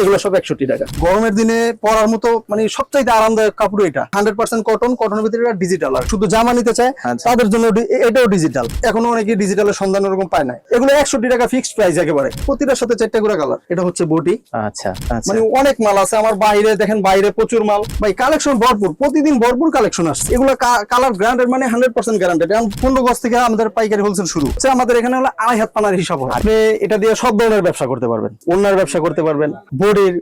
এগুলো সব একষট্টি টাকা। গরমের দিনে পরার মতো মানে সবচাইতে আরামদায়ক কাপড় এটা। হান্ড্রেড পার্সেন্ট কটন কটনের ভিতরে এটা ডিজিটাল আর। শুধু জামা নিতে চায় আচ্ছা। তাদের জন্য এটাও ডিজিটাল এখনও অনেকে ডিজিটালের সন্ধান ওরকম পায় না এগুলো একষট্টি টাকা ফিক্সড প্রাইস একেবারে। প্রতিটার সাথে চারটা করে কালার এটা হচ্ছে বটি আচ্ছা আচ্ছা। মানে অনেক মাল আছে। আমার বাইরে দেখেন বাইরে প্রচুর মাল। ভাই কালেকশন ভরপুর। প্রতিদিন ভরপুর কালেকশন আসছে। এগুলো কালার গ্রান্ডেড মানে হান্ড্রেড পার্সেন্ট গ্যারান্টেড এখন পনেরো গজ থেকে আমাদের পাইকারি হোলসেল শুরু। হচ্ছে আমাদের এখানে হলো আড়াই হাত পানার হিসাব হয়। আপনি এটা দিয়ে সব ধরনের ব্যবসা করতে পারবেন। অন্যার ব্যবসা করতে পারবেন। বডির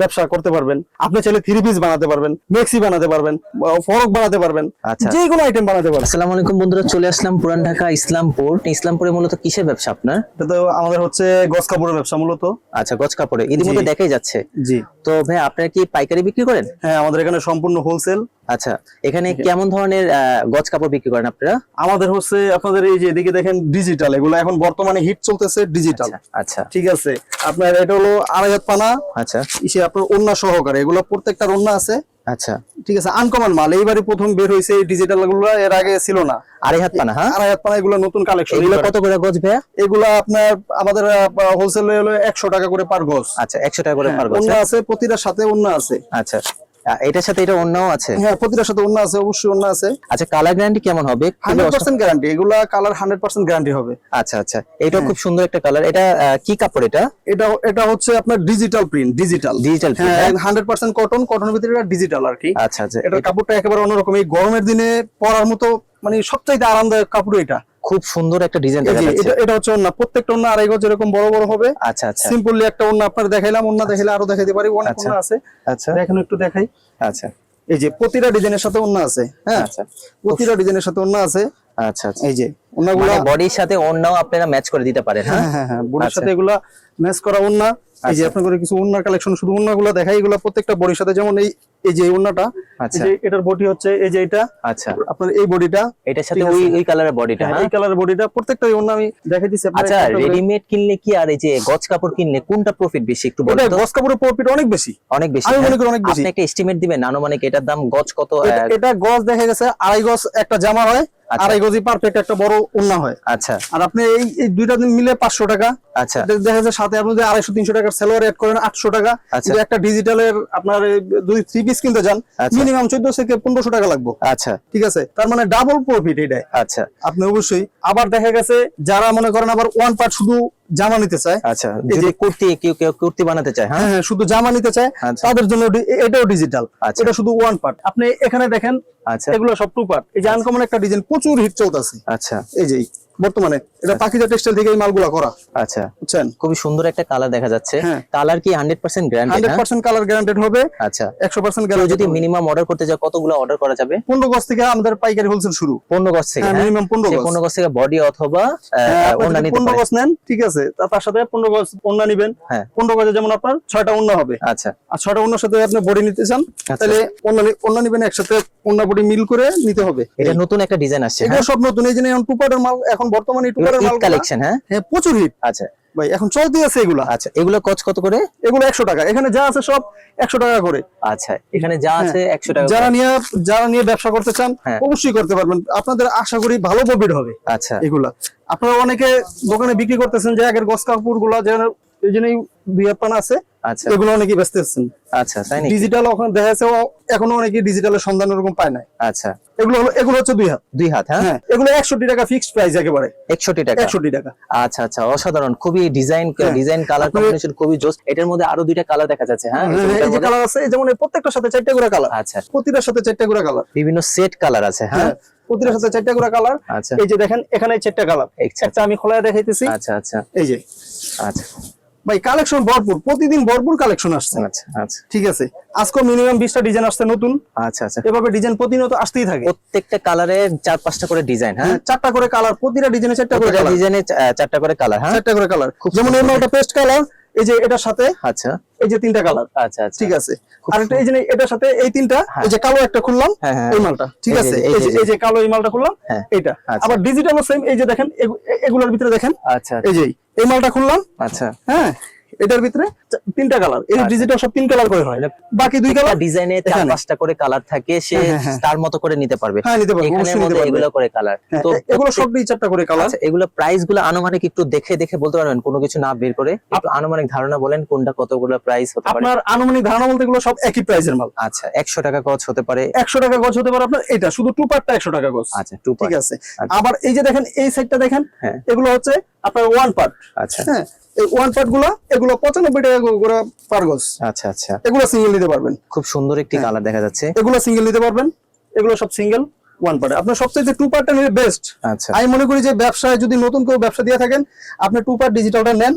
ব্যবসা করতে পারবেন। আপনি চাইলে থ্রি পিস বানাতে পারবেন মেক্সি বানাতে পারবেন ফরক বানাতে পারবেন আচ্ছা। যে কোনো আইটেম বানাতে পারবেন। আসসালামু আলাইকুম বন্ধুরা চলে আসলাম পুরান ঢাকা ইসলামপুর। ইসলামপুরে মূলত কিসের ব্যবসা আপনার? এটা তো আমাদের হচ্ছে গজ কাপড়ের ব্যবসা মূলত। আচ্ছা গজ কাপড়ে। ইতিমধ্যে। দেখাই যাচ্ছে। জি। তো ভাই আপনারা কি পাইকারি বিক্রি করেন? হ্যাঁ আমাদের এখানে সম্পূর্ণ হোলসেল আচ্ছা এখানে কেমন ধরনের গজ কাপড় বিক্রি করেন আপনারা? আমাদের হচ্ছে আপনাদের এই যে এদিকে দেখেন ডিজিটাল এগুলো এখন বর্তমানে হিট চলতেছে ডিজিটাল আচ্ছা ঠিক আছে। আপনার এটা হলো আড়াই হাত পানা। আচ্ছা। আপনার ওন্না সহকারে এগুলো প্রত্যেকটা ওন্না আছে। আচ্ছা। ঠিক আছে আনকমন মাল এইবারই প্রথম বের এই ডিজিটালগুলো এর আগে ছিল না। আড়াই হাত পানা হ্যাঁ? আড়াই হাত পানা এগুলো নতুন কালেকশন এগুলো কত করে গজ ভাইয়া? এগুলো আপনার আমাদের হোলসেল হলো একশো টাকা করে পার গজ। আচ্ছা একশো টাকা করে পার গজ ওন্না হ্যাঁ? আছে প্রতিটার সাথে অন্য আছে। আচ্ছা। এটার সাথে এটা অন্যও আছে? হ্যাঁ প্রতিটার সাথে অন্য আছে অবশ্যই অন্য আছে। আচ্ছা কালার গ্যারান্টি কেমন হবে? খুবই হান্ড্রেড অসা- পার্সেন্ট গ্যারান্টি এগুলা কালার হান্ড্রেড পার্সেন্ট গ্যারান্টি হবে। আচ্ছা আচ্ছা এটা খুব সুন্দর একটা কালার এটা কি কাপড় এটা? এটা এটা হচ্ছে আপনার ডিজিটাল প্রিন্ট ডিজিটাল ডিজিটাল হ্যাঁ হান্ড্রেড পার্সেন্ট কটন কটনের ভিতরে এটা ডিজিটাল আর কি। আচ্ছা আচ্ছা। এটার কাপড়টা একেবারে অন্যরকম। এই গরমের দিনে পরার মতো মানে সবচাইতে আরামদায়ক কাপড় এটা। খুব সুন্দর একটা ডিজাইন দেখা যাচ্ছে। এটা এটা হচ্ছে ওন্না প্রত্যেকটা ওন্না আড়াই গজ এরকম বড় বড় হবে। আচ্ছা আচ্ছা। সিম্পলি একটা ওন্না আপনার দেখাইলাম ওন্না দেখাইলে আরও দেখাইতে পারি। অনেক আচ্ছা। ওন্না আছে। আচ্ছা। দেখেন একটু দেখাই। আচ্ছা। এই যে প্রতিটা ডিজাইনের সাথে ওন্না আছে। হ্যাঁ? আচ্ছা। প্রতিটা ডিজাইনের সাথে ওন্না আছে। আচ্ছা আচ্ছা। এই যে মানে বডির সাথে অন্যও আপনারা ম্যাচ করে দিতে পারেন হ্যাঁ হ্যাঁ হ্যাঁ হ্যাঁ বডির আচ্ছা। সাথে এগুলা ম্যাচ করা ওন্না এই যে আচ্ছা। আপনার কিছু ওন্নার কালেকশন শুধু ওন্নাগুলো দেখাই এগুলো প্রত্যেকটা বডির সাথে যেমন এই এই যে ওন্নাটা আচ্ছা এটার বডি হচ্ছে এই যে এটা আচ্ছা আপনার এই বডিটা এটার সাথে ওই ওই কালারের বডিটা হ্যাঁ এই কালারের বডিটা প্রত্যেকটা ওন্না আমি দেখাই আপনার আচ্ছা। রেডিমেড কিনলে কি আর এই যে গজ কাপড় কিনলে কোনটা প্রফিট বেশি একটু বলুন তো গস কাপড়ের প্রফিট অনেক বেশি অনেক বেশি আমি মনে? করি অনেক বেশি আপনি একটা এস্টিমেট দিবেন আনুমানিক এটার দাম গজ কত এটা- এটা গজ দেখা গেছে আড়াই গজ একটা জামা হয় আচ্ছা। আড়াই গজই পারফেক্ট একটা বড় হয়। আচ্ছা। আর আপনি এই এই দুইটা মিলে পাঁচশো টাকা। আচ্ছা। দেখা যাচ্ছে সাথে আপনি আড়াইশো তিনশো টাকার সেলোয়ার এড করেন আটশো টাকা। আচ্ছা। যদি একটা ডিজিটালের আপনার দুই যদি থ্রি পিস কিনতে যান। মিনিমাম চোদ্দ থেকে পনেরোশো টাকা লাগবে। আচ্ছা। ঠিক আছে? তার মানে ডাবল প্রফিট এটাই। আচ্ছা। আপনি অবশ্যই আবার দেখা গেছে যারা মনে করেন আবার ওয়ান পার্ট শুধু জামা নিতে চায়। আচ্ছা যদি যে- কুর্তি কেউ কেউ কুর্তি বানাতে চায় হ্যাঁ? হ্যাঁ হ্যাঁ শুধু জামা নিতে চায় আচ্ছা। তাদের জন্য এটাও ডিজিটাল আচ্ছা। এটা শুধু ওয়ান পার্ট আপনি এখানে দেখেন আচ্ছা। এগুলো সব টু পার্ট এই যে আনকমন একটা ডিজাইন প্রচুর হিট চলতেছে। আচ্ছা। এই যে বর্তমানে। এটা পাখিজা টেক্সটাইল থেকে এই মালগুলা করা। আচ্ছা। বুঝছেন? খুবই সুন্দর একটা কালার দেখা যাচ্ছে। হ্যাঁ। কালার কি hundred percent guaranteed hundred percent colour guaranteed হবে। আচ্ছা। একশো পার্সেন্ট কেউ যদি মিনিমাম অর্ডার করতে চায় কতগুলো অর্ডার করা যাবে? পনেরো গজ থেকে আমাদের পাইকারি হোলসেল শুরু। পনেরো গজ থেকে হ্যাঁ, হ্যাঁ? 15 সেই গজ। পনেরো গজ থেকে বডি অথবা হ্যাঁ, আপনি ওনা যদি নিতে পনেরো পারে গজ নেন ঠিক আছে। তার সাথে পনেরো গজ ওন্না নিবেন। হ্যাঁ। পনেরো গজে যেমন আপনার ছয়টা ওন্না হবে। আচ্ছা। আর ছয়টা ওন্নার সাথে আপনি বডি নিতে চান আচ্ছা। তাহলে ওন্না ওন্না নিবেন একসাথে ওন্না বডি মিল করে নিতে হবে। এটা নতুন একটা ডিজাইন আসছে এটা হ্যাঁ? সব নতুন। এই যে এখন টুপারের মাল এখন বর্তমানে কালেকশন হ্যাঁ? হ্যাঁ প্রচুর হিট আচ্ছা। ভাই এখন চলতি আছে এগুলো। আচ্ছা এগুলো কত কত করে? এগুলো একশো টাকা। এখানে যা আছে সব একশো টাকা করে। আচ্ছা এখানে যা আছে একশো টাকা যারা নিয়ে যারা নিয়ে ব্যবসা করতে চান হ্যাঁ। অবশ্যই করতে পারবেন। আপনাদের আশা করি ভালো প্রফিট হবে আচ্ছা। এগুলা। আপনারা অনেকে দোকানে বিক্রি করতেছেন যে আগের গস কাপড়গুলা যে এই জন্যই হাত আছে আচ্ছা। এগুলো অনেকেই ব্যস্ত আছেন। আচ্ছা তাই ডিজিটাল ওখানে দেখা যাচ্ছে এখনও অনেকে ডিজিটালের সন্ধান ওরকম পায় না আচ্ছা। এগুলো হলো এগুলো হচ্ছে দুই হাত। দুই হাত হ্যাঁ? হ্যাঁ এগুলো একষট্টি টাকা ফিক্সড প্রাইস একেবারে। একষট্টি টাকা। একষট্টি টাকা। আচ্ছা আচ্ছা অসাধারণ। খুবই ডিজাইন। ডিজাইন কালার কম্বিনেশন খুবই জোস। এটার মধ্যে আরও দুইটা কালার দেখা যাচ্ছে হ্যাঁ? এই হ্যাঁ, এই যে কালার আছে যেমন প্রত্যেকটার সাথে চারটে করে কালার আচ্ছা। প্রতিটার সাথে চারটে করে কালার বিভিন্ন সেট কালার আছে হ্যাঁ? হ্যাঁ প্রতিটার সাথে চারটে করে কালার আচ্ছা। এই যে দেখেন এখানে চারটে কালার আচ্ছা। একটা আমি খোলা দেখাইতেছি। আচ্ছা আচ্ছা। এই যে। আচ্ছা। ভাই কালেকশন ভরপুর। প্রতিদিন ভরপুর কালেকশন আসছে। আচ্ছা আচ্ছা। ঠিক আছে? আজকে মিনিমাম বিশটা ডিজাইন আসছে নতুন। আচ্ছা আচ্ছা। এভাবে ডিজাইন প্রতিনিয়ত আসতেই থাকে। প্রত্যেকটা কালারের চার পাঁচটা করে ডিজাইন হ্যাঁ? হ্যাঁ, চারটা করে কালার প্রতিটা ডিজাইনে চারটা করে কালার ডিজাইনে চারটা করে কালার হ্যাঁ? চারটা করে কালার যেমন এই মালটা পেস্ট কালার এই যে এটার সাথে আচ্ছা। এই যে তিনটা কালার আচ্ছা আচ্ছা। ঠিক আছে? আর একটা এই যে এটার সাথে এই তিনটা হ্যাঁ। এই যে কালো একটা খুললাম হ্যাঁ। এই মালটা। ঠিক আছে? এই যে এই যে কালো এই মালটা খুললাম। এইটা। আচ্ছা। আবার ডিজিটালও সেম এই যে দেখেন এগুলোর ভিতরে দেখেন আচ্ছা। এই যে এই মালটা খুললাম। আচ্ছা। হ্যাঁ এটার ভিতরে তিনটা কালার এই আচ্ছা। ডিজিটাল সব তিন কালার করে হয়। বাকি দুই কালার ডিজাইনে চার পাঁচটা করে কালার থাকে সে হ্যাঁ, হ্যাঁ, হ্যাঁ। তার মতো করে নিতে পারবে। হ্যাঁ নিতে পারবে নিতে মধ্যে এগুলো করে কালার তো এগুলো সব দুই চারটা করে কালার আচ্ছা এগুলো প্রাইসগুলো আনুমানিক একটু দেখে দেখে বলতে পারবেন কোনো কিছু না বের করে। একটু আনুমানিক ধারণা বলেন কোনটা কতগুলো প্রাইস হতে পারে। আপনার আনুমানিক ধারণা বলতে এগুলো সব একই প্রাইসের মাল। আচ্ছা একশো টাকা গজ হতে পারে। একশো টাকা গজ হতে পারে আপনার এটা শুধু টু পার্টটা একশো টাকা গজ। আচ্ছা টু পার্ট ঠিক আছে। আচ্ছা। আবার এই যে দেখেন এই সাইডটা দেখেন। এগুলো হচ্ছে আপনার ওয়ান পার্ট আচ্ছা। হ্যাঁ এই ওয়ান পার্টগুলো এগুলো পঁচানব্বই টাকা করে পার গজ। আচ্ছা আচ্ছা। এগুলো সিঙ্গেল নিতে পারবেন। খুব সুন্দর একটি হ্যাঁ। কালার দেখা যাচ্ছে। এগুলো সিঙ্গেল নিতে পারবেন। এগুলো সব সিঙ্গেল ওয়ান পার্ট আপনার সবচেয়ে টু পার্টটা নিলে বেস্ট আচ্ছা। আমি মনে করি যে ব্যবসায় যদি নতুন ব্যবসা দিয়ে থাকেন আপনি টু পার্ট ডিজিটালটা নেন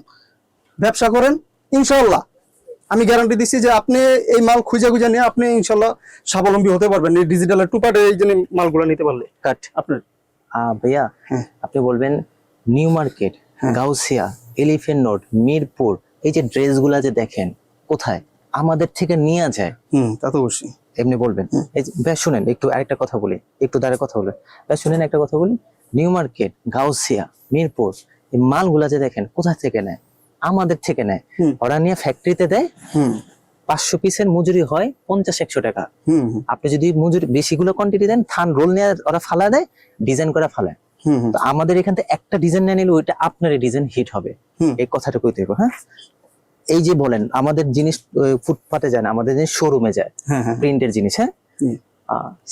ব্যবসা করেন ইনশাল্লাহ আমি গ্যারান্টি দিচ্ছি যে আপনি এই মাল খুঁজে খুঁজে নিয়ে আপনি ইনশাল্লাহ স্বাবলম্বী হতে পারবেন। এই ডিজিটালের টু পার্টের এই জন্য মালগুলো নিতে পারলে। কাট আপনার। ভাইয়া হ্যাঁ। আপনি বলবেন New Market Gausia Elephant Road Mirpur এই যে ড্রেসগুলা যে দেখেন কোথায়? আমাদের থেকে নিয়ে যায়। হুম তা তো অবশ্যই। এমনি বলবেন। এই যে, শুনেন একটু আরেকটা কথা বলি একটু দাঁড়ে কথা বলবেন। ভাই শুনেন একটা কথা বলি। নিউ মার্কেট গাউসিয়া মিরপুর এই মালগুলা যে দেখেন কোথা থেকে নেয়? আমাদের থেকে নেয়। ওরা নিয়ে ফ্যাক্টরিতে দেয়। হুম। পাঁচশো পিসের মজুরি হয় পঞ্চাশ একশো টাকা আপনি যদি মজুরি বেশিগুলো কোয়ান্টিটি দেন থান রোল নিয়ে ওরা ফালা দেয় ডিজাইন করে ফালায়। আমাদের এখান থেকে একটা ডিজাইন না নিলে ওইটা আপনারই ডিজাইন হিট হবে। এই কথাটা কইতে হবে হ্যাঁ? এই যে বলেন আমাদের জিনিস ফুটপাতে যায় না আমাদের জিনিস শোরুমে যায়। হ্যাঁ হ্যাঁ। প্রিন্টের জিনিস হ্যাঁ।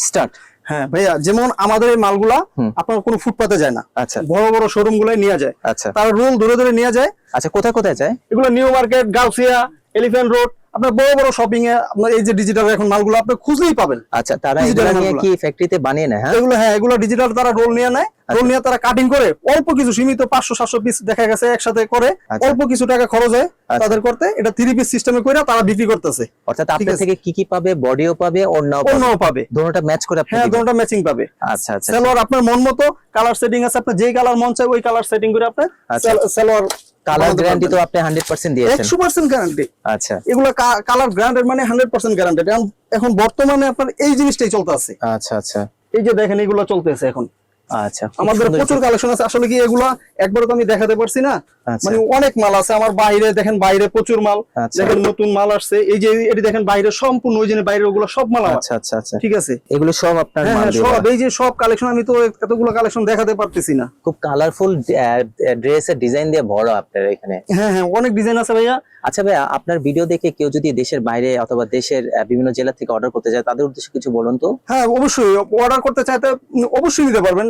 স্টার্ট হ্যাঁ ভাইয়া যেমন আমাদের এই মালগুলা। আপনার কোনো ফুটপাতে যায় না। আচ্ছা। বড় বড় শোরুম গুলাই নিয়ে যায়। আচ্ছা। তারা রোল ধরে ধরে নিয়ে যায়। আচ্ছা কোথায় কোথায় যায়? এগুলো New Market Gausia Elephant Road আপনার বড় বড় শপিং এ আপনার এই যে ডিজিটাল এখন মালগুলো আপনি খুঁজলেই পাবেন। আচ্ছা তারা এগুলা নিয়ে কি ফ্যাক্টরিতে বানিয়ে নেয় হ্যাঁ? এগুলো হ্যাঁ এগুলো ডিজিটাল তারা রোল নিয়ে নেয়। রোল নিয়ে তারা কাটিং করে অল্প কিছু সীমিত পাঁচশো সাতশো পিস দেখা গেছে একসাথে করে আচ্ছা। অল্প কিছু টাকা খরচ হয় আচ্ছা। তাদের করতে। এটা থ্রি পিস সিস্টেমে করে তারা বিক্রি করতেছে। অর্থাৎ আপনার থেকে কি কি পাবে বডিও পাবে অন্যও পাবে? অন্যও পাবে। দোনোটা ম্যাচ করে আপনি হ্যাঁ দুটোটা ম্যাচিং পাবে। আচ্ছা আচ্ছা সালোয়ার আপনার মন মতো কালার সেটিং আছে আপনার যেই কালার মন চাই ওই কালার সেটিং করে আপনি আচ্ছা। সালোয়ার কালার গ্যারান্টি তো আপনি হান্ড্রেড পার্সেন্ট দিয়েছেন। একশো পার্সেন্ট গ্যারান্টি আচ্ছা। এগুলো কালার গ্যারান্টেড মানে হান্ড্রেড পার্সেন্ট গ্যারান্টেড এখন বর্তমানে আপনার এই জিনিসটাই চলতে আছে। আচ্ছা আচ্ছা। এই যে দেখেন এগুলো চলতেছে এখন। আচ্ছা খুব আমাদের প্রচুর কালেকশন আছে। আসলে কি এগুলা একবার তো আমি দেখাতে পারছি না। আচ্ছা। মানে অনেক মাল আছে। আমার বাইরে দেখেন বাইরে প্রচুর মাল। আচ্ছা। দেখেন নতুন মাল আসছে। এই যে এটি দেখেন বাইরে সম্পূর্ণ ওই জন্য বাইরে ওগুলো সব মাল আচ্ছা আচ্ছা আচ্ছা। ঠিক আছে? এগুলো সব আপনার হ্যাঁ মাল হ্যাঁ সব। এই যে সব কালেকশন আমি তো এতগুলো কালেকশন দেখাতে পারতেছি না। খুব কালারফুল ড্রেসের ডিজাইন দিয়ে ভরা আপনার এখানে। হ্যাঁ হ্যাঁ অনেক ডিজাইন আছে ভাইয়া। আচ্ছা ভাইয়া আপনার ভিডিও দেখে কেউ যদি দেশের বাইরে অথবা দেশের বিভিন্ন জেলা থেকে অর্ডার করতে চায় তাদের উদ্দেশ্যে কিছু বলুন তো। হ্যাঁ অবশ্যই। অর্ডার করতে চাইতে অবশ্যই নিতে পারবেন।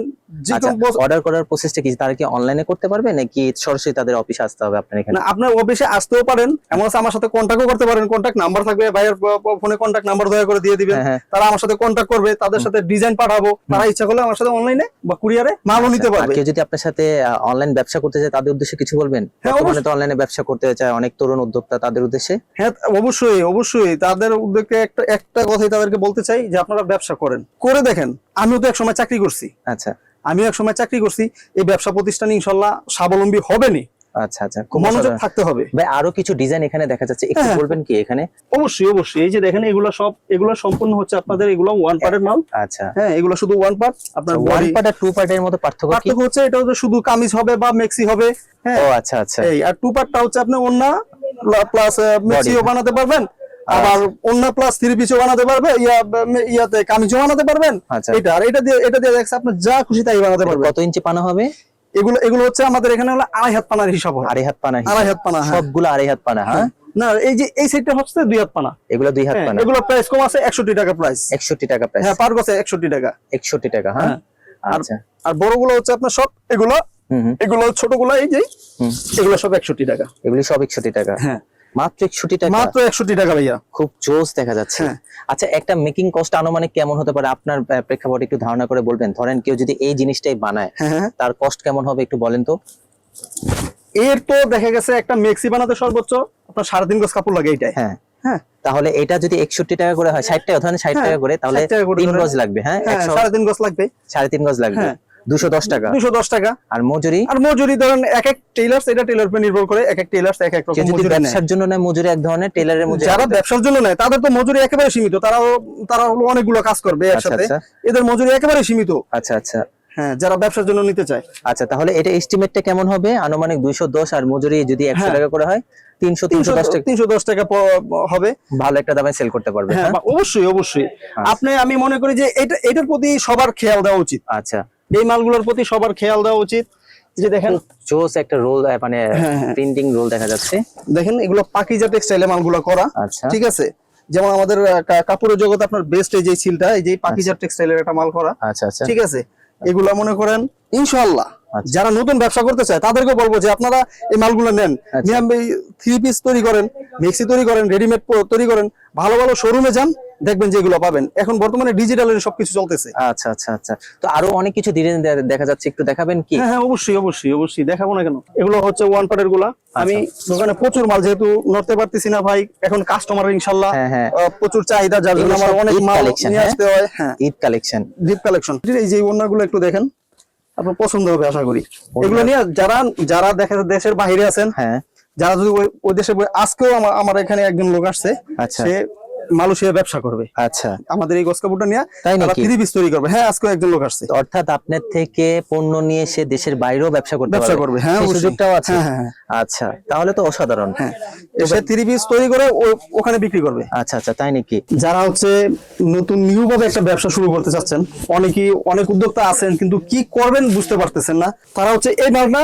অর্ডার করার প্রসেসটা কি? তারা কি অনলাইনে করতে পারবে নাকি সরাসরি তাদের অফিসে আসতে হবে আপনার এখানে? আপনার অফিসে আসতেও পারেন। এমন আমার সাথে কন্ট্যাক্টও করতে পারেন। কন্ট্যাক্ট নাম্বার থাকবে ভাইয়ের ফোনে কন্ট্যাক্ট নাম্বার দয়া করে দিয়ে দিবেন। হ্যাঁ, হ্যাঁ। তারা আমার সাথে কন্ট্যাক্ট করবে তাদের সাথে ডিজাইন পাঠাবো। তারা ইচ্ছা করলে আমার সাথে অনলাইনে বা কুরিয়ারে মালও নিতে আচ্ছা, পারবে। কেউ যদি আপনার সাথে অনলাইন ব্যবসা করতে চায় তাদের উদ্দেশ্যে কিছু বলবেন? হ্যাঁ, বর্তমানে তো অনলাইনে ব্যবসা করতে চায় অনেক তরুণ উদ্যোক্তা তাদের উদ্দেশ্যে? হ্যাঁ অবশ্যই অবশ্যই। তাদের উদ্যোগে একটা একটা কথাই তাদেরকে বলতে চাই যে আপনারা ব্যবসা করেন। করে দেখেন। আমিও তো এক সময় চাকরি করছি। আচ্ছা। আমিও এক সময় চাকরি করছি। এই ব্যবসা প্রতিষ্ঠান ইনশাল্লাহ স্বাবলম্বী হবেনি আচ্ছা আচ্ছা। মনোযোগ থাকতে হবে। ভাই আরও কিছু ডিজাইন এখানে দেখা যাচ্ছে। একটু হ্যাঁ। বলবেন কি এখানে? অবশ্যই অবশ্যই। এই যে দেখেন এগুলো সব এগুলো সম্পূর্ণ হচ্ছে আপনাদের এগুলো ওয়ান পার্টের মাল। আচ্ছা। হ্যাঁ এগুলো শুধু ওয়ান পার্ট আপনার ওয়ান পার্ট আর টু পার্টের মধ্যে পার্থক্য পার্থক্য হচ্ছে এটা হচ্ছে শুধু কামিজ হবে বা মেক্সি হবে। হ্যাঁ। ও আচ্ছা আচ্ছা। এই আর টু পার্টটা হচ্ছে আপনি অন্য প্লাস মেক্সিও বানাতে পারবেন। আবার অন্য প্লাস থ্রি পিসও বানাতে পারবে ইয়া ইয়াতে কামিজও বানাতে পারবেন। আচ্ছা। এটা আর এটা দিয়ে এটা দিয়ে দেখছে আপনি যা খুশি তাই বানাতে পারবেন। কত ইঞ্চি পানা হবে? এগুলো এগুলো হচ্ছে আমাদের এখানে হলো আড়াই হাত পানার হিসাব হয়। আড়াই হাত পানা আড়াই হাত পানা, হ্যাঁ। সবগুলো আড়াই হাত পানা হ্যাঁ? না এই যে এই সাইডটা হচ্ছে দুই হাত পানা। এগুলো দুই হাত হ্যাঁ, পানা। এগুলো প্রাইস কম আছে একষট্টি টাকা প্রাইস একষট্টি টাকা প্রাইস হ্যাঁ পার গছে একষট্টি টাকা। একষট্টি টাকা হ্যাঁ? হ্যাঁ। আর আচ্ছা। আর বড়গুলো হচ্ছে আপনার সব এগুলো এগুলো ছোটগুলো এই যে এগুলো সব একষট্টি টাকা। এগুলি সব একষট্টি টাকা। হ্যাঁ। মাত্র টাকা। মাত্র একষট্টি টাকা ভাইয়া। খুব জোস দেখা যাচ্ছে। হ্যাঁ। আচ্ছা একটা মেকিং কস্ট আনুমানিক কেমন হতে পারে? আপনার আহ, প্রেক্ষাপটে একটু ধারণা করে বলবেন। ধরেন কেউ যদি এই জিনিসটাই বানায় হ্যাঁ হ্যাঁ। তার কস্ট কেমন হবে একটু বলেন তো? এর তো দেখা গেছে একটা মেক্সি বানাতে সর্বোচ্চ আপনার সাড়ে তিন গজ কাপড় লাগে হ্যাঁ। হ্যাঁ। তাহলে এটা যদি একষট্টি টাকা করে হয় ষাট টাকা ধরেন ষাট টাকা করে তাহলে 60 টাকা তিন গজ লাগবে হ্যাঁ? হ্যাঁ সাড়ে তিন গজ লাগবে। সাড়ে তিন গজ লাগবে। হ্যাঁ। দুশো দশ টাকা। দুশো দশ টাকা। আর মজুরি? আর মজুরি ধরেন এক এক টেইলার্স এটা টেইলার উপর নির্ভর করে এক এক টেইলার্স এক এক রকম মজুরি নেয়। ব্যবসার জন্য নেয় মজুরি এক ধরনের মজুরি যারা ব্যবসার জন্য নেয় তাদের তো মজুরি একেবারে সীমিত। তারাও তারা হলো অনেকগুলো কাজ করবে আচ্ছা, একসাথে। আচ্ছা। এদের মজুরি একেবারে সীমিত। আচ্ছা আচ্ছা। হ্যাঁ যারা ব্যবসার জন্য নিতে চায়। আচ্ছা তাহলে এটা এস্টিমেটটা কেমন হবে? আনুমানিক দুইশো দশ আর মজুরি যদি একশো হ্যাঁ। টাকা করে হয় তিনশো তিনশো দশ টাকা। তিনশো দশ টাকা প- হবে। ভালো একটা দামে সেল করতে পারবে হ্যাঁ হ্যাঁ? অবশ্যই অবশ্যই। আপনি আমি মনে করি যে এটা এটার প্রতি সবার খেয়াল দেওয়া উচিত। আচ্ছা। এই মালগুলোর প্রতি সবার খেয়াল দেওয়া উচিত। যে দেখেন। জোস একটা রোল মানে হ্যাঁ, হ্যাঁ। প্রিন্টিং রোল দেখা যাচ্ছে। দেখেন এগুলো পাকিজা টেক্সটাইলে মালগুলো করা। আচ্ছা। ঠিক আছে? যেমন আমাদের কাপড়ের জগতে আপনার বেস্ট এই যে সিলটা এই যে পাকিজা টেক্সটাইলের একটা মাল করা। আচ্ছা আচ্ছা। ঠিক আছে? এগুলা মনে করেন ইনশাআল্লাহ। আচ্ছা। যারা নতুন ব্যবসা করতে চায় তাদেরকে বলব যে আপনারা এই মালগুলো নেন। আচ্ছা। থ্রি পিস তৈরি করেন মিক্সি তৈরি করেন রেডিমেড তৈরি করেন ভালো ভালো শোরুমে যান দেখবেন যে এগুলো পাবেন। এখন বর্তমানে ডিজিটালের সবকিছু চলতেছে। আচ্ছা আচ্ছা আচ্ছা। তো আরও অনেক কিছু ধীরে ধীরে দেখা যাচ্ছে একটু দেখাবেন কি? হ্যাঁ হ্যাঁ অবশ্যই অবশ্যই অবশ্যই। দেখাবো না কেন? এগুলো হচ্ছে ওয়ান পার্টেরগুলা। আমি দোকানে প্রচুর মাল যেহেতু নড়তে পারতেছি না ভাই এখন কাস্টমার ইনশাল্লাহ হ্যাঁ, হ্যাঁ। প্রচুর চাহিদা যার জন্য আমার অনেক মাল নিয়ে? আসতে হয় হ্যাঁ। ঈদ কালেকশন ডিপ কালেকশন এই যে ওনাগুলো একটু দেখেন। আপনার পছন্দ হবে আশা করি এগুলো নিয়ে যারা যারা দেখা দেশের বাহিরে আছেন হ্যাঁ যারা যদি ওই- দেশে আজকেও আমার আমার এখানে একজন লোক আসছে আচ্ছা। সে মালয়েশিয়া ব্যবসা করবে। আচ্ছা। আমাদের এই কাপড়টা নিয়ে তাই নাকি? থ্রি পিস তৈরি করবে। হ্যাঁ আজকেও একজন লোক আসছে। অর্থাৎ আপনার থেকে পণ্য নিয়ে সে দেশের বাইরেও ব্যবসা করতে ব্যবসা করবে, হ্যাঁ, সুযোগটাও আছে। হ্যাঁ, হ্যাঁ, হ্যাঁ। আচ্ছা তাহলে তো অসাধারণ। হ্যাঁ। সে থ্রি পিস তৈরি করে ওখানে বিক্রি করবে। আচ্ছা আচ্ছা তাই নাকি? যারা হচ্ছে নতুন নিউ ভাবে একটা ব্যবসা শুরু করতে চাচ্ছেন অনেকেই অনেক উদ্যোক্তা আছেন কিন্তু কি করবেন বুঝতে পারতেছেন না। তারা হচ্ছে এই মালটা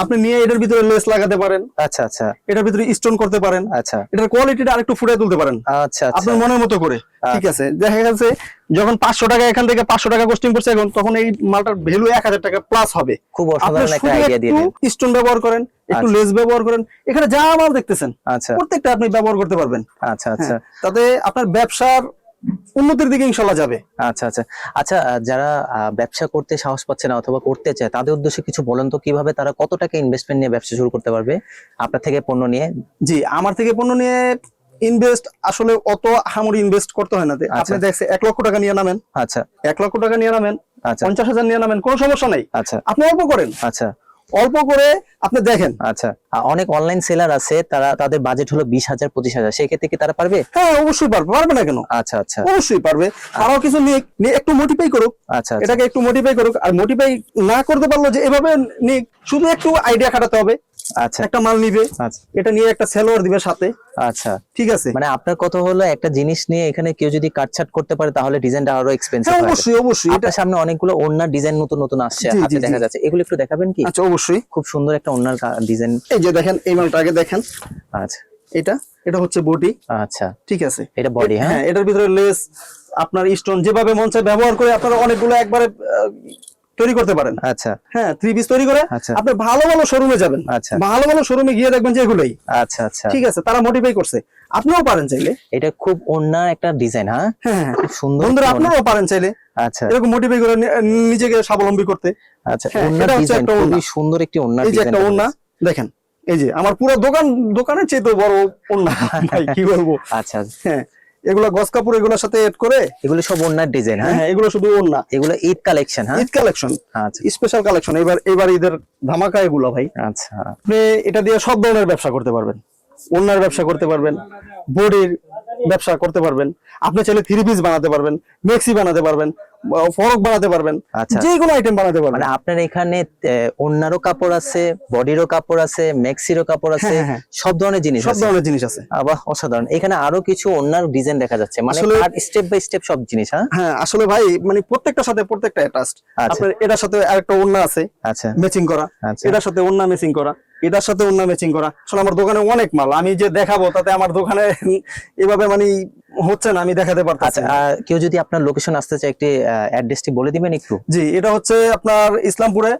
আপনি নিয়ে এটার ভিতরে লেস লাগাতে পারেন। আচ্ছা আচ্ছা। এটার ভিতরে স্টোন করতে পারেন। আচ্ছা। এটার কোয়ালিটিটা আরেকটু ফুটিয়ে তুলতে পারেন। আচ্ছা আচ্ছা। আপনার মনের মতো করে। ঠিক আছে? দেখা গেছে যখন পাঁচশো টাকা এখান থেকে পাঁচশো টাকা কোস্টিং করছে এখন তখন এই মালটার ভ্যালু এক হাজার টাকা প্লাস হবে। খুব অসাধারণ একটা আইডিয়া দিয়ে স্টোন ব্যবহার করেন একটু আচ্ছা। লেস ব্যবহার করেন। এখানে যা মাল দেখতেছেন আচ্ছা। প্রত্যেকটা আপনি ব্যবহার করতে পারবেন। আচ্ছা আচ্ছা। হ্যাঁ, তাতে আপনার ব্যবসার উন্নতির দিকে ইনশাল্লাহ যাবে। আচ্ছা আচ্ছা। আচ্ছা যারা ব্যবসা করতে সাহস পাচ্ছে না অথবা করতে চায় তাদের উদ্দেশ্যে কিছু বলেন তো কীভাবে তারা কত টাকা ইনভেস্টমেন্ট নিয়ে ব্যবসা শুরু করতে পারবে? আপনার থেকে পণ্য নিয়ে। জি আমার থেকে পণ্য নিয়ে ইনভেস্ট আসলে অত হামুরি ইনভেস্ট করতে হয় না। আচ্ছা। আপনি দেখছে এক লক্ষ টাকা নিয়ে নামেন। আচ্ছা। এক লক্ষ টাকা নিয়ে নামেন আচ্ছা। পঞ্চাশ হাজার নিয়ে নামেন কোনো সমস্যা নাই। আচ্ছা। আপনি অল্প করেন। আচ্ছা। অল্প করে আপনি দেখেন। আচ্ছা অনেক অনলাইন সেলার আছে তারা তাদের বাজেট হলো বিশ হাজার পঁচিশ হাজার। সেই ক্ষেত্রে কি তারা পারবে? হ্যাঁ অবশ্যই পারবে। পারবে না কেন? আচ্ছা আচ্ছা। অবশ্যই পারবে। তারাও কিছু নিয়ে নিয়ে একটু মোটিফাই করুক। আচ্ছা আচ্ছা। এটাকে একটু মোটিফাই করুক। আর মোটিফাই না করতে পারল যে এভাবে নিক শুধু একটু আইডিয়া খাটাতে হবে। আচ্ছা। একটা মাল নিবে। আচ্ছা। এটা নিয়ে একটা সেলোয়ার দিবে সাথে। আচ্ছা। ঠিক আছে। মানে আপনার কথা হলো একটা জিনিস নিয়ে এখানে কেউ যদি কাটছাট করতে পারে তাহলে ডিজাইনটা আরও এক্সপেন্সিভ হ্যাঁ হবে। অবশ্যই অবশ্যই। এটা সামনে অনেকগুলো ওড়নার ডিজাইন নতুন নতুন আসছে হাতে দেখা যাচ্ছে। এগুলো একটু দেখাবেন কি? আচ্ছা অবশ্যই। খুব সুন্দর একটা ওড়নার ডিজাইন। এই যে দেখেন এই মালটা আগে দেখেন। আচ্ছা। এটা এটা হচ্ছে বডি। আচ্ছা। ঠিক আছে। এটা বডি হ্যাঁ? হ্যাঁ এটার ভিতরে লেস আপনার স্টোন যেভাবে মন চায় ব্যবহার করে আপনারা অনেকগুলো একবারে তৈরি করতে পারেন। আচ্ছা। হ্যাঁ থ্রি পিস তৈরি করে আচ্ছা। আপনি ভালো ভালো শোরুমে যাবেন। আচ্ছা। ভালো ভালো শোরুমে গিয়ে দেখবেন যে এগুলোই। আচ্ছা আচ্ছা। ঠিক আছে তারা মোটিফাই করছে। আপনিও পারেন চাইলে। এটা খুব ওড়নার একটা ডিজাইন হ্যাঁ? হ্যাঁ হ্যাঁ। খুব সুন্দর বন্ধুরা আপনারাও পারেন চাইলে। আচ্ছা। এরকম মোটিফাই করে নিজেকে স্বাবলম্বী করতে। আচ্ছা হ্যাঁ, এটা হচ্ছে একটা খুবই সুন্দর একটি ওড়নার এই যে একটা ওড়না দেখেন এই যে আমার পুরো দোকান দোকানের চেয়ে তো বড় ভাই কি বলব? আচ্ছা। হ্যাঁ। এগুলা গস কাপড় এগুলোর সাথে এড করে? এগুলো সব ওড়নার ডিজাইন হ্যাঁ? হ্যাঁ এগুলো শুধু ওড়না। এগুলো ঈদ কালেকশন হ্যাঁ? ঈদ কালেকশন আচ্ছা। স্পেশাল কালেকশন এবার এবার ঈদের ধামাকা এগুলো ভাই। আচ্ছা। আপনি এটা দিয়ে সব ধরনের ব্যবসা করতে পারবেন। ওনার ব্যবসা করতে পারবেন বডির ব্যবসা করতে পারবেন। আপনি চাইলে থ্রি পিস বানাতে পারবেন মেক্সি বানাতে পারবেন। ফরক বানাতে পারবেন আচ্ছা। যে কোনো আইটেম বানাতে পারবেন। মানে আপনার এখানে আহ, ওড়নারও কাপড় আছে বডিরও কাপড় আছে মেক্সিরও কাপড় আছে হ্যাঁ, হ্যাঁ, সব ধরনের জিনিস সব ধরনের জিনিস আছে। আবার অসাধারণ। এখানে আরও কিছু ওড়নার ডিজাইন দেখা যাচ্ছে। মানে আসলে- স্টেপ বাই স্টেপ সব জিনিস হ্যাঁ? হ্যাঁ আসলে ভাই মানে প্রত্যেকটার সাথে প্রত্যেকটা অ্যাটাচড আচ্ছা। আপনার এটার সাথে আরেকটা ওড়না আছে আচ্ছা। ম্যাচিং করা। আচ্ছা। এটার সাথে ওড়না ম্যাচিং করা। এটার সাথে ওড়না ম্যাচিং করা। আসলে আমার দোকানে অনেক মাল। আমি যে দেখাবো তাতে আমার দোকানে এভাবে মানে হচ্ছে না আমি দেখাতে পারতেছি আচ্ছা কেউ যদি আপনার লোকেশন আসতে চায় একটি অ্যাড্রেসটি বলে দিবেন একটু? জি এটা হচ্ছে আপনার ইসলামপুরে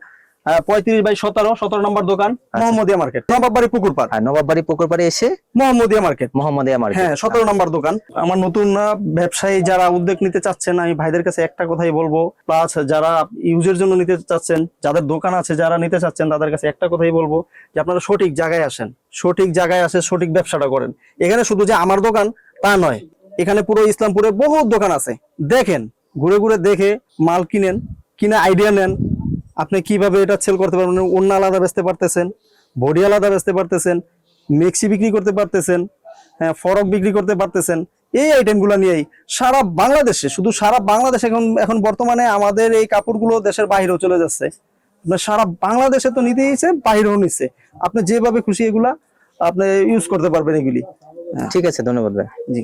পঁয়ত্রিশ বাই সতেরো সতেরো নম্বর দোকান আচ্ছা। মোহাম্মদিয়া মার্কেট। নবাববাড়ি পুকুর পাড়। আর নবাববাড়ি পুকুরপাড়ে এসে মোহাম্মদিয়া মার্কেট। মোহাম্মদিয়া মার্কেট। হ্যাঁ সতেরো নম্বর দোকান। আমার নতুন ব্যবসায়ী যারা উদ্যোগ নিতে চাচ্ছেন আমি ভাইদের কাছে একটা কথাই বলব। প্লাস যারা ইউজের জন্য নিতে চাচ্ছেন যাদের দোকান আছে যারা নিতে চাচ্ছেন তাদের কাছে একটা কথাই বলব যে আপনারা সঠিক জায়গায় আসেন। সঠিক জায়গায় আসে সঠিক ব্যবসাটা করেন। এখানে শুধু যে আমার দোকান তা নয়। এখানে পুরো ইসলামপুরে বহু দোকান আছে। দেখেন ঘুরে ঘুরে দেখে মাল কিনেন কিনে আইডিয়া নেন আপনি কীভাবে এটা সেল করতে পারবেন অন্য আলাদা বেচতে পারতেছেন বডি আলাদা বেচতে পারতেছেন মেক্সি বিক্রি করতে পারতেছেন হ্যাঁ ফরক বিক্রি করতে পারতেছেন এই আইটেমগুলো নিয়েই সারা বাংলাদেশে শুধু সারা বাংলাদেশে এখন এখন বর্তমানে আমাদের এই কাপড়গুলো দেশের বাইরেও চলে যাচ্ছে। আপনার সারা বাংলাদেশে তো নিতেইছে বাইরেও নিচ্ছে। আপনি যেভাবে খুশি এগুলা আপনি ইউজ করতে পারবেন এগুলি। ঠিক আছে ধন্যবাদ ভাই। জি।